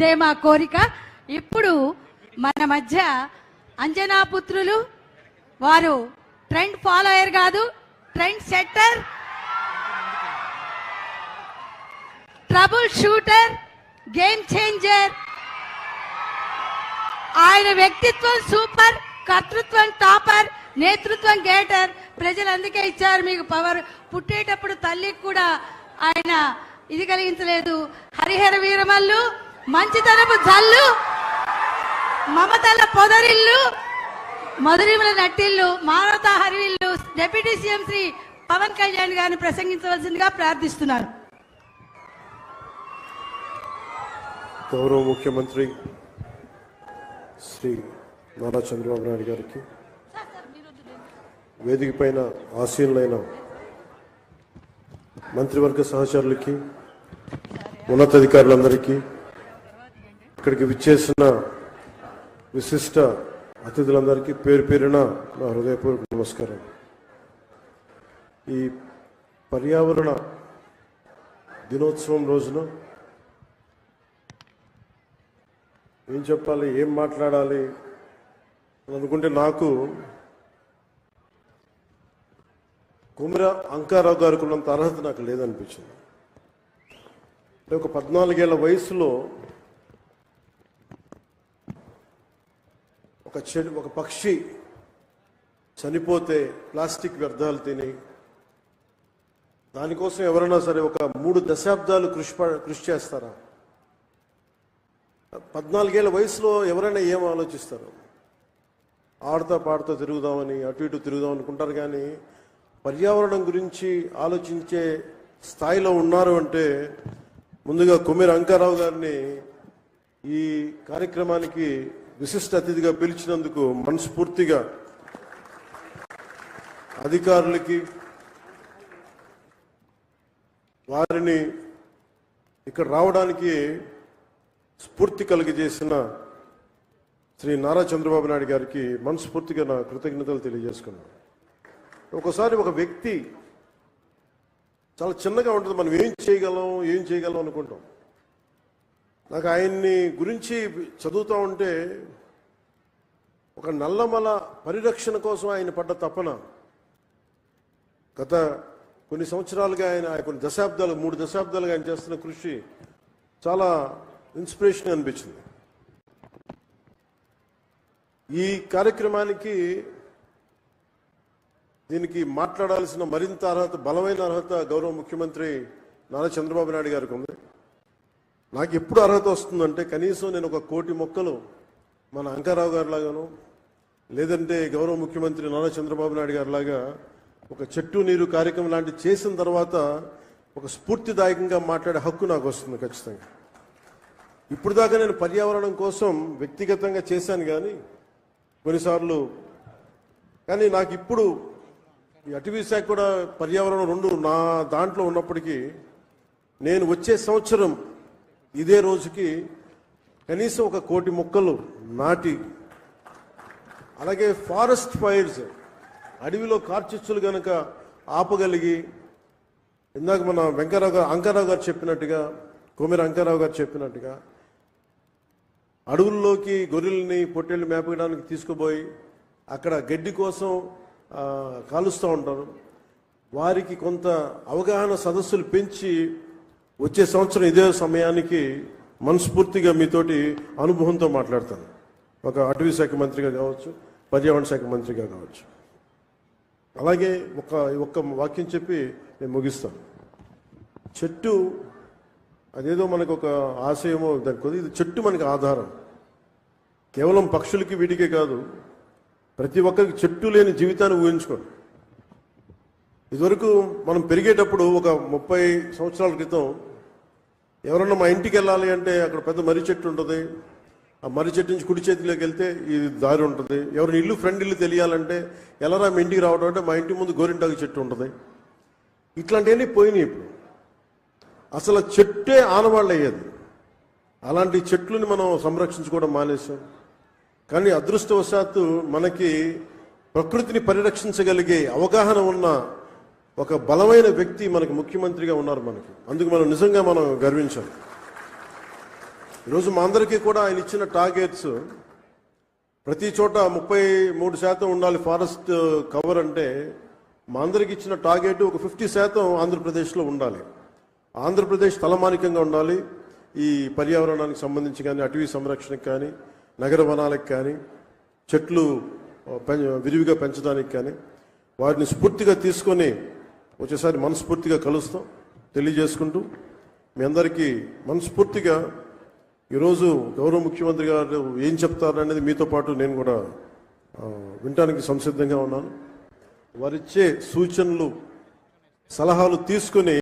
ఇదే మా కోరిక. ఇప్పుడు మన మధ్య అంజనా పుత్రులు వారు ట్రెండ్ ఫాలోయర్ కాదు trend setter trouble shooter game changer. ఆయన వ్యక్తిత్వం సూపర్ కర్తృత్వం టాపర్ నేతృత్వం గేటర్. ప్రజలు అందుకే ఇచ్చారు మీకు పవర్. పుట్టేటప్పుడు తల్లికి కూడా ఆయన ఇది కలిగించలేదు. హరిహర వీరమల్లు మంచితనపు జల్లు మమతల పొదరిల్లు మధురిముల నట్టిల్లు మానవతా హరివిల్లు డిప్యూటీ సీఎం శ్రీ పవన్ కళ్యాణ్ గారిని ప్రసంగించవలసిందిగా ప్రార్థిస్తున్నారు. గౌరవ ముఖ్యమంత్రి శ్రీ నారా చంద్రబాబు నాయుడు గారికి వేదిక పైన ఆసీనులైన మంత్రివర్గ సహచరులకి ఉన్నతాధికారులందరికీ ఇక్కడికి విచ్చేసిన విశిష్ట అతిథులందరికీ పేరు పేరున నా హృదయపూర్వక నమస్కారం. ఈ పర్యావరణ దినోత్సవం రోజున ఏం చెప్పాలి ఏం మాట్లాడాలి అని అనుకుంటే నాకు కుమ్ర అంకారావు గారికి ఉన్నంత అర్హత నాకు లేదనిపించింది. అంటే ఒక పద్నాలుగేళ్ళ వయసులో ఒక చెడు ఒక పక్షి చనిపోతే ప్లాస్టిక్ వ్యర్థాలు తిని దానికోసం ఎవరైనా సరే ఒక మూడు దశాబ్దాలు కృషి కృషి చేస్తారా? పద్నాలుగేళ్ళ వయసులో ఎవరైనా ఏం ఆలోచిస్తారు? ఆడుతా పాడుతూ తిరుగుదామని అటు ఇటు తిరుగుదాం అనుకుంటారు కానీ పర్యావరణం గురించి ఆలోచించే స్థాయిలో ఉన్నారు అంటే ముందుగా కుమ్మేరు అంకారావు గారిని ఈ కార్యక్రమానికి విశిష్ట అతిథిగా పిలిచినందుకు మనస్ఫూర్తిగా అధికారులకి వారిని ఇక్కడ రావడానికి స్ఫూర్తి కలిగజేసిన శ్రీ నారా చంద్రబాబు నాయుడు గారికి మనస్ఫూర్తిగా నా కృతజ్ఞతలు తెలియజేసుకున్నాను. ఒకసారి ఒక వ్యక్తి చాలా చిన్నగా ఉంటుంది. మనం ఏం చేయగలం ఏం చేయగలం అనుకుంటాం. నాకు ఆయన్ని గురించి చదువుతూ ఉంటే ఒక నల్లమల పరిరక్షణ కోసం ఆయన పడ్డ తపన. గత కొన్ని సంవత్సరాలుగా ఆయన కొన్ని దశాబ్దాలు మూడు దశాబ్దాలుగా ఆయన చేస్తున్న కృషి చాలా ఇన్స్పిరేషన్ అనిపించింది. ఈ కార్యక్రమానికి దీనికి మాట్లాడాల్సిన మరింత అర్హత బలమైన అర్హత గౌరవ ముఖ్యమంత్రి నారా చంద్రబాబు నాయుడు గారికి ఉంది. నాకు ఎప్పుడు అర్హత వస్తుందంటే కనీసం నేను ఒక కోటి మొక్కలు మన అంకారావు గారిలాగాను లేదంటే గౌరవ ముఖ్యమంత్రి నారా చంద్రబాబు నాయుడు గారిలాగా ఒక చెట్టు నీరు కార్యక్రమం లాంటి చేసిన తర్వాత ఒక స్ఫూర్తిదాయకంగా మాట్లాడే హక్కు నాకు వస్తుంది ఖచ్చితంగా. ఇప్పుడు దాకా నేను పర్యావరణం కోసం వ్యక్తిగతంగా చేశాను కానీ కొన్నిసార్లు కానీ నాకు ఇప్పుడు ఈ అటవీ శాఖ కూడా పర్యావరణం రెండు నా దాంట్లో ఉన్నప్పటికీ నేను వచ్చే సంవత్సరం ఇదే రోజుకి కనీసం ఒక కోటి మొక్కలు నాటి అలాగే ఫారెస్ట్ ఫైర్స్ అడవిలో కార్చిచ్చులు కనుక ఆపగలిగి ఇందాక మన వెంకరావు గారు అంకారావు గారు చెప్పినట్టుగా కోమిర అంకారావు గారు చెప్పినట్టుగా అడవుల్లోకి గొర్రెల్ని పొట్టేళ్ళు మేపడానికి తీసుకుపోయి అక్కడ గడ్డి కోసం కాలుస్తూ ఉంటారు. వారికి కొంత అవగాహన సదస్సులు పెంచి వచ్చే సంవత్సరం ఇదే సమయానికి మనస్ఫూర్తిగా మీతోటి అనుభవంతో మాట్లాడతాను. ఒక అటవీ శాఖ మంత్రిగా కావచ్చు పర్యావరణ శాఖ మంత్రిగా కావచ్చు. అలాగే ఒక ఒక్క వాక్యం చెప్పి నేను ముగిస్తాను. చెట్టు అదేదో మనకు ఒక ఆశయమో దానికి కొద్ది ఇది చెట్టు మనకి ఆధారం. కేవలం పక్షులకి వీటికే కాదు ప్రతి ఒక్కరికి చెట్టు లేని జీవితాన్ని ఊహించుకోండి. ఇదివరకు మనం పెరిగేటప్పుడు ఒక ముప్పై సంవత్సరాల క్రితం ఎవరన్నా మా ఇంటికి వెళ్ళాలి అంటే అక్కడ పెద్ద మర్రి చెట్టు ఉంటుంది. ఆ మర్రి చెట్టు నుంచి కుడి చేతిలోకి వెళ్తే ఈ దారి ఉంటుంది. ఎవరిని ఇల్లు ఫ్రెండ్ ఇల్లు తెలియాలంటే ఎలారా మీ ఇంటికి రావడం అంటే మా ఇంటి ముందు గోరింటాకు చెట్టు ఉంటుంది. ఇట్లాంటివన్నీ పోయినాయి ఇప్పుడు. అసలు చెట్టే ఆనవాళ్ళు అయ్యేది అలాంటి చెట్లని మనం సంరక్షించుకోవడం మానేశాం. కానీ అదృష్టవశాత్తు మనకి ప్రకృతిని పరిరక్షించగలిగే అవగాహన ఉన్న ఒక బలమైన వ్యక్తి మనకు ముఖ్యమంత్రిగా ఉన్నారు మనకి. అందుకు మనం నిజంగా మనం గర్వించాలి. ఈరోజు మా అందరికీ కూడా ఆయన ఇచ్చిన టార్గెట్స్ ప్రతి చోట ముప్పై మూడు శాతం ఉండాలి ఫారెస్ట్ కవర్ అంటే మా అందరికి ఇచ్చిన టార్గెట్ ఒక ఫిఫ్టీ శాతం ఆంధ్రప్రదేశ్లో ఉండాలి. ఆంధ్రప్రదేశ్ తలమానికంగా ఉండాలి. ఈ పర్యావరణానికి సంబంధించి కానీ అటవీ సంరక్షణకి కానీ నగర వనాలకు కానీ చెట్లు విరివిగా పెంచడానికి కానీ వాటిని స్ఫూర్తిగా తీసుకొని వచ్చేసారి మనస్ఫూర్తిగా కలుస్తాం తెలియజేసుకుంటూ మీ అందరికీ మనస్ఫూర్తిగా ఈరోజు గౌరవ ముఖ్యమంత్రి గారు ఏం చెప్తారనేది మీతో పాటు నేను కూడా వినటానికి సంసిద్ధంగా ఉన్నాను. వారిచ్చే సూచనలు సలహాలు తీసుకుని